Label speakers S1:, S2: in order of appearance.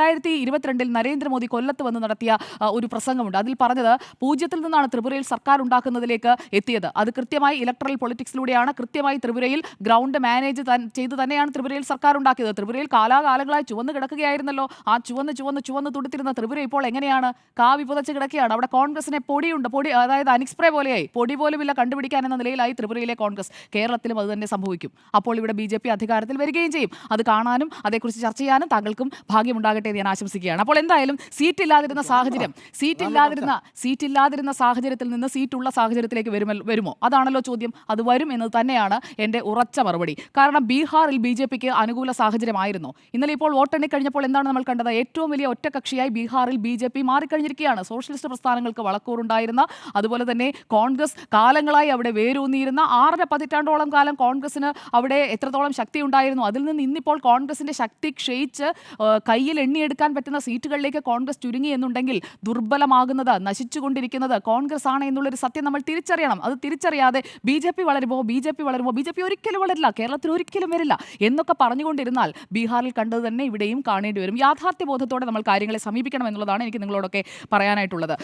S1: രണ്ടായിരത്തി ഇരുപത്തിരണ്ടിൽ നരേന്ദ്രമോദി കൊല്ലത്ത് വന്ന് നടത്തിയ ഒരു പ്രസംഗമുണ്ട്. അതിൽ പറഞ്ഞത് പൂജ്യത്തിൽ നിന്നാണ് ത്രിപുരയിൽ സർക്കാർ ഉണ്ടാക്കുന്നതിലേക്ക് എത്തിയത്. അത് കൃത്യമായി ഇലക്ട്രൽ പൊളിറ്റിക്സിലൂടെയാണ് കൃത്യമായി ത്രിപുരയിൽ ഗ്രൗണ്ട് മാനേജ് ചെയ്ത് തന്നെയാണ് ത്രിപുരയിൽ സർക്കാർ ഉണ്ടാക്കിയത്. ത്രിപുരയിൽ കാലാകാലങ്ങളായി ചുവന്ന് കിടക്കുകയായിരുന്നല്ലോ. ആ ചുവന്ന് ചുവന്ന് ചുവന്ന് തുടുത്തിരുന്ന ത്രിപുര ഇപ്പോൾ എങ്ങനെയാണ്? കാവി പുതച്ച് കിടക്കുകയാണ്. അവിടെ കോൺഗ്രസിനെ പൊടിയുണ്ട്. പൊടി അതായത് അനിക്സ്പ്രേ പോലെയായി. പൊടി പോലുമില്ല കണ്ടുപിടിക്കാൻ എന്ന നിലയിലായി ത്രിപുരയിലെ കോൺഗ്രസ്. കേരളത്തിലും അത് തന്നെ സംഭവിക്കും. അപ്പോൾ ഇവിടെ ബി അധികാരത്തിൽ വരികയും ചെയ്യും. അത് കാണാനും അതേക്കുറിച്ച് ചർച്ച ചെയ്യാനും താങ്കൾക്കും ഭാഗ്യമുണ്ടാകട്ടെ എന്ന് ഞാൻ ആശംസിക്കുകയാണ്. അപ്പോൾ എന്തായാലും സീറ്റ് ഇല്ലാതിരുന്ന സാഹചര്യം സീറ്റ് ഇല്ലാതിരുന്ന സീറ്റ് ഇല്ലാതിരുന്ന സാഹചര്യത്തിൽ നിന്ന് സീറ്റുള്ള സാഹചര്യത്തിലേക്ക് വരുമല്ലോ വരുമോ? അതാണല്ലോ ചോദ്യം. അത് വരും എന്നത് തന്നെയാണ് എന്റെ ഉറച്ച മറുപടി. കാരണം ബീഹാറിൽ ബി ജെ പിക്ക് അനുകൂല സാഹചര്യമായിരുന്നു. ഇന്നലെ ഇപ്പോൾ വോട്ടെണ്ണി കഴിഞ്ഞപ്പോൾ എന്താണ് നമ്മൾ കണ്ടത്? ഏറ്റവും വലിയ ഒറ്റകക്ഷിയായി ബീഹാറിൽ ബി ജെ പി മാറിക്കഴിഞ്ഞിരിക്കുകയാണ്. സോഷ്യലിസ്റ്റ് പ്രസ്ഥാനങ്ങൾക്ക് വളക്കൂറുണ്ടായിരുന്ന അതുപോലെ തന്നെ കോൺഗ്രസ് കാലങ്ങളായി അവിടെ വേരൂന്നിയിരുന്ന ആറര പതിറ്റാണ്ടോളം കാലം കോൺഗ്രസിന് അവിടെ എത്രത്തോളം ശക്തി ഉണ്ടായിരുന്നു അതിൽ നിന്ന് ഇന്നിപ്പോൾ കോൺഗ്രസിന്റെ ശക്തി ക്ഷയിച്ച് കയ്യിൽ കയ്യിൽ എണ്ണിയെടുക്കാൻ പറ്റുന്ന സീറ്റുകളിലേക്ക് കോൺഗ്രസ് ചുരുങ്ങി എന്നുണ്ടെങ്കിൽ ദുർബലമാകുന്നത് നശിച്ചുകൊണ്ടിരിക്കുന്നത് കോൺഗ്രസ് ആണ് എന്നുള്ളൊരു സത്യം നമ്മൾ തിരിച്ചറിയണം. അത് തിരിച്ചറിയാതെ ബി ജെ പി വളരുമോ ബി ജെ പി വളരുമോ ബി ജെ പി ഒരിക്കലും വളരില്ല കേരളത്തിൽ ഒരിക്കലും വരില്ല എന്നൊക്കെ പറഞ്ഞുകൊണ്ടിരുന്നാൽ ബീഹാറിൽ കണ്ടത് തന്നെ ഇവിടെയും കാണേണ്ടി വരും. യാഥാർത്ഥ്യ ബോധത്തോടെ നമ്മൾ കാര്യങ്ങളെ സമീപിക്കണം എന്നുള്ളതാണ് എനിക്ക് നിങ്ങളോടൊക്കെ പറയാനായിട്ടുള്ളത്.